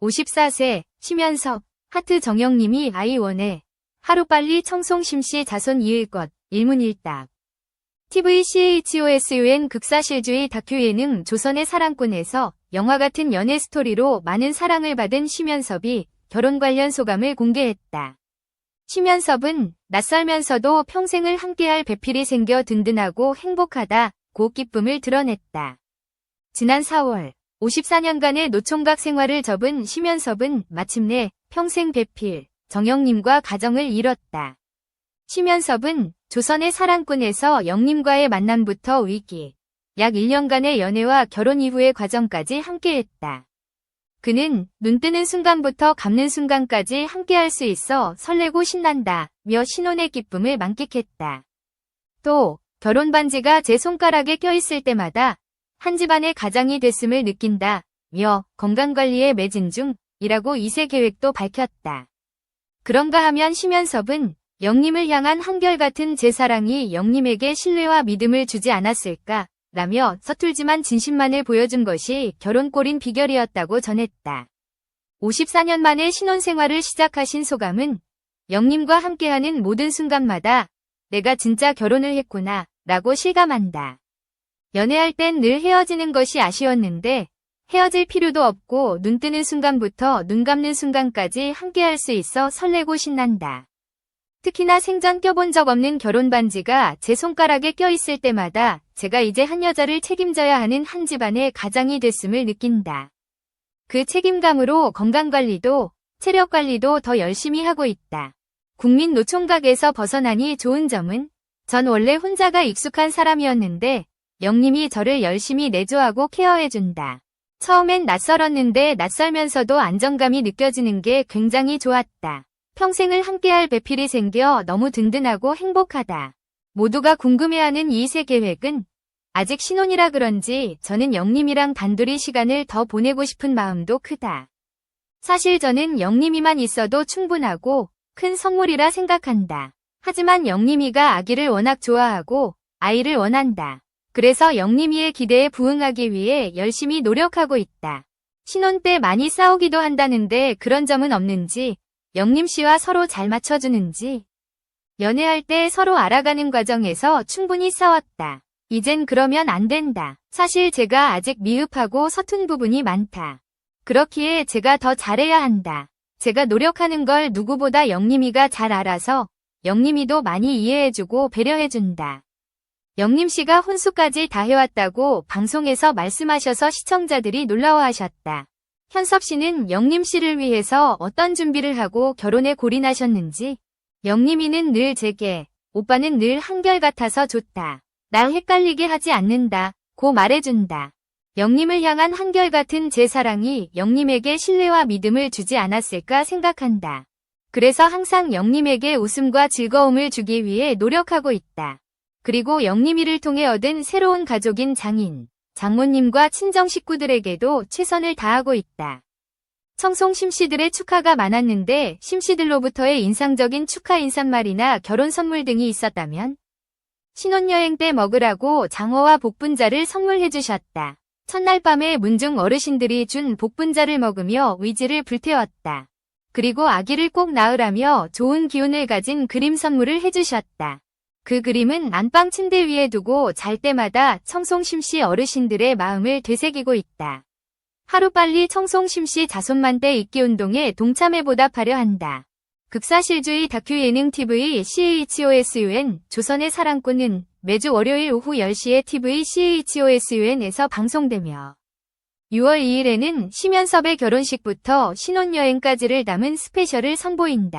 54세, 심연섭, 하트 정영님이 아이 원해. 하루빨리 청송심씨 자손 이을 것, 일문일답. TVCHOSUN 극사실주의 다큐 예능 조선의 사랑꾼에서 영화 같은 연애 스토리로 많은 사랑을 받은 심연섭이 결혼 관련 소감을 공개했다. 심연섭은 낯설면서도 평생을 함께할 배필이 생겨 든든하고 행복하다 고 기쁨을 드러냈다. 지난 4월 54년간의 노총각 생활을 접은 심연섭은 마침내 평생 배필 정영님과 가정을 이뤘다. 심연섭은 조선의 사랑꾼에서 영님과의 만남부터 위기, 약 1년간의 연애와 결혼 이후의 과정까지 함께했다. 그는 눈 뜨는 순간부터 감는 순간까지 함께할 수 있어 설레고 신난다 며 신혼의 기쁨을 만끽했다. 또 결혼 반지가 제 손가락에 껴있을 때마다 한 집안의 가장이 됐음을 느낀다 며 건강관리에 매진 중이라고 이세 계획도 밝혔다. 그런가 하면 심연섭은 영님을 향한 한결같은 제 사랑이 영님에게 신뢰와 믿음을 주지 않았을까 라며 서툴지만 진심만을 보여준 것이 결혼골인 비결이었다고 전했다. 54년 만에 신혼생활을 시작하신 소감은 영님과 함께하는 모든 순간마다 내가 진짜 결혼을 했구나 라고 실감한다. 연애할 땐 늘 헤어지는 것이 아쉬웠는데 헤어질 필요도 없고 눈 뜨는 순간부터 눈 감는 순간까지 함께할 수 있어 설레고 신난다. 특히나 생전 껴본 적 없는 결혼 반지가 제 손가락에 껴있을 때마다 제가 이제 한 여자를 책임져야 하는 한 집안의 가장이 됐음을 느낀다. 그 책임감으로 건강관리도 체력관리도 더 열심히 하고 있다. 국민 노총각에서 벗어나니 좋은 점은 전 원래 혼자가 익숙한 사람이었는데 영님이 저를 열심히 내조하고 케어해준다. 처음엔 낯설었는데 낯설면서도 안정감이 느껴지는 게 굉장히 좋았다. 평생을 함께할 배필이 생겨 너무 든든하고 행복하다. 모두가 궁금해하는 이 세 계획은 아직 신혼이라 그런지 저는 영님이랑 단둘이 시간을 더 보내고 싶은 마음도 크다. 사실 저는 영님이만 있어도 충분하고 큰 선물이라 생각한다. 하지만 영님이가 아기를 워낙 좋아하고 아이를 원한다. 그래서 영림이의 기대에 부응하기 위해 열심히 노력하고 있다. 신혼 때 많이 싸우기도 한다는데 그런 점은 없는지, 영림 씨와 서로 잘 맞춰주는지, 연애할 때 서로 알아가는 과정에서 충분히 싸웠다. 이젠 그러면 안 된다. 사실 제가 아직 미흡하고 서툰 부분이 많다. 그렇기에 제가 더 잘해야 한다. 제가 노력하는 걸 누구보다 영림이가 잘 알아서 영림이도 많이 이해해주고 배려해준다. 영림 씨가 혼수까지 다 해왔다고 방송에서 말씀하셔서 시청자들이 놀라워하셨다. 현섭 씨는 영림 씨를 위해서 어떤 준비를 하고 결혼에 골인하셨는지 영림이는 늘 제게 오빠는 늘 한결같아서 좋다. 날 헷갈리게 하지 않는다. 고 말해준다. 영림을 향한 한결같은 제 사랑이 영림에게 신뢰와 믿음을 주지 않았을까 생각한다. 그래서 항상 영림에게 웃음과 즐거움을 주기 위해 노력하고 있다. 그리고 영림이를 통해 얻은 새로운 가족인 장인, 장모님과 친정 식구들에게도 최선을 다하고 있다. 청송 심씨들의 축하가 많았는데 심씨들로부터의 인상적인 축하 인사말이나 결혼 선물 등이 있었다면 신혼여행 때 먹으라고 장어와 복분자를 선물해 주셨다. 첫날 밤에 문중 어르신들이 준 복분자를 먹으며 의지를 불태웠다. 그리고 아기를 꼭 낳으라며 좋은 기운을 가진 그림 선물을 해주셨다. 그 그림은 안방 침대 위에 두고 잘 때마다 청송심 씨 어르신들의 마음을 되새기고 있다. 하루빨리 청송심 씨 자손만대 잊기운동에 동참해 보답하려 한다. 극사실주의 다큐 예능 TV CHOSUN 조선의 사랑꾼은 매주 월요일 오후 10시에 TV CHOSUN에서 방송되며 6월 2일에는 심연섭의 결혼식부터 신혼여행까지를 담은 스페셜을 선보인다.